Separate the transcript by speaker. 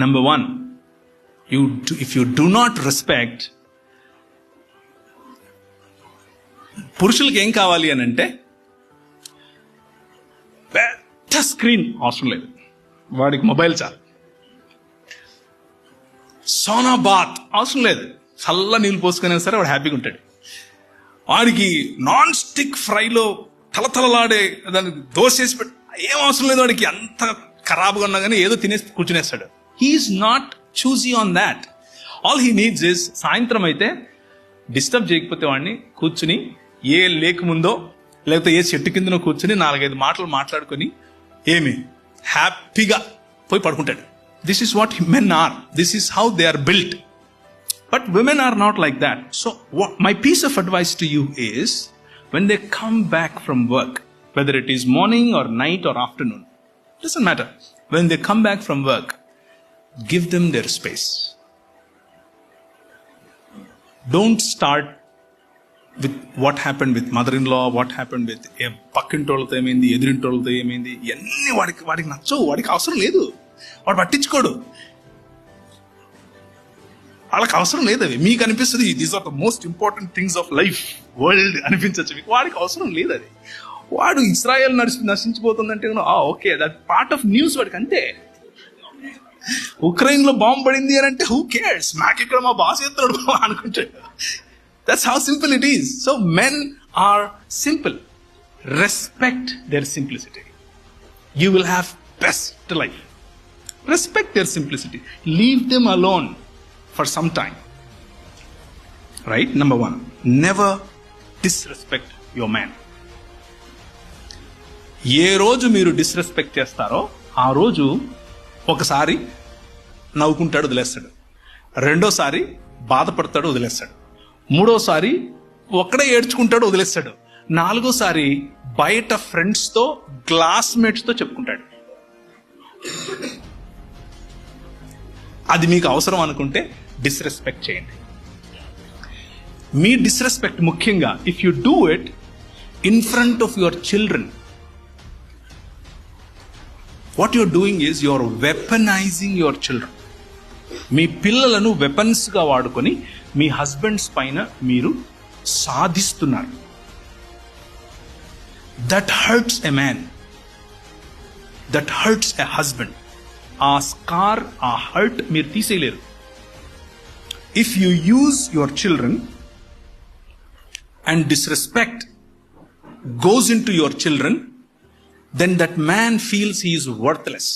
Speaker 1: Number one you if you do not respect పురుషులకి ఏం కావాలి అని అంటే పెద్ద స్క్రీన్ అవసరం లేదు. వాడికి మొబైల్ చాలు. సోనా బాత్ అవసరం లేదు. చల్ల నీళ్ళు పోసుకునే సరే వాడు హ్యాపీగా ఉంటాడు. వాడికి నాన్ స్టిక్ ఫ్రైలో తలతలలాడే దానికి దోశ వేసి పెట్టి ఏం అవసరం లేదు వాడికి. అంత ఖరాబ్గా ఉన్నా కానీ ఏదో తినేసి కూర్చునేస్తాడు. He is not choosy on that all he needs is సాయంత్రం అయితే డిస్టర్బ్ చేయకపోతే వాడిని కూర్చుని ఏ లేకముందో లేకపోతే ఏ చెట్టు కిందనో కూర్చుని నాలుగైదు మాటలు మాట్లాడుకొని ఏమి? హ్యాపీగా పోయి పడుకుంటాడు. This is what men are this is how they are built but women are not like that so my piece of advice to you is when they come back from work whether it is morning or night or afternoon doesn't matter when they come back from work give them their space. Don't start with what happened with mother in law what happened with ఏ పక్కింటోళ్ళతో ఏమైంది ఎదిరింటోళ్ళతో ఏమైంది ఇవన్నీ వాడికి వాడికి నచ్చవు వాడికి అవసరం లేదు. వాడు పట్టించుకోడు. వాళ్ళకి అవసరం లేదు అవి. మీకు అనిపిస్తుంది these are the most important things of life world అనిపించవచ్చు మీకు. వాడికి అవసరం లేదు అది. వాడు ఇస్రాయల్ నడిచి నశించిపోతుందంటే okay that part of news వాడికి అంతే. ఉక్రెయిన్లో బాంబు పడింది అని అంటే హూ కేర్స్ మాకు ఇక్కడ మా బాస్ ఎత్తాడు అనుకుంటాడు that's how simple it is so men are simple respect their simplicity you will have best life respect their simplicity leave them alone for some time right number one never disrespect your man ఏ రోజు మీరు disrespect చేస్తారో ఆ రోజు ఒకసారి నవ్వుకుంటాడు వదిలేస్తాడు. రెండోసారి బాధపడతాడు వదిలేస్తాడు. మూడోసారి ఒక్కడే ఏడ్చుకుంటాడు వదిలేస్తాడు. నాలుగోసారి బయట ఫ్రెండ్స్తో క్లాస్మేట్స్తో చెప్పుకుంటాడు. అది మీకు అవసరం అనుకుంటే డిస్రెస్పెక్ట్ చేయండి. మీ డిస్రెస్పెక్ట్ ముఖ్యంగా if you do it in front of your children what you're doing is your weaponising your children మీ పిల్లలను వెపన్స్గా వాడుకొని మీ హస్బెండ్స్ పైన మీరు సాధిస్తున్నారు. That hurts a man that hurts a husband ఆ స్కార్ ఆ హర్ట్ మీరు తీసేయలేరు. If you use your children and disrespect goes into your children then that man feels he is worthless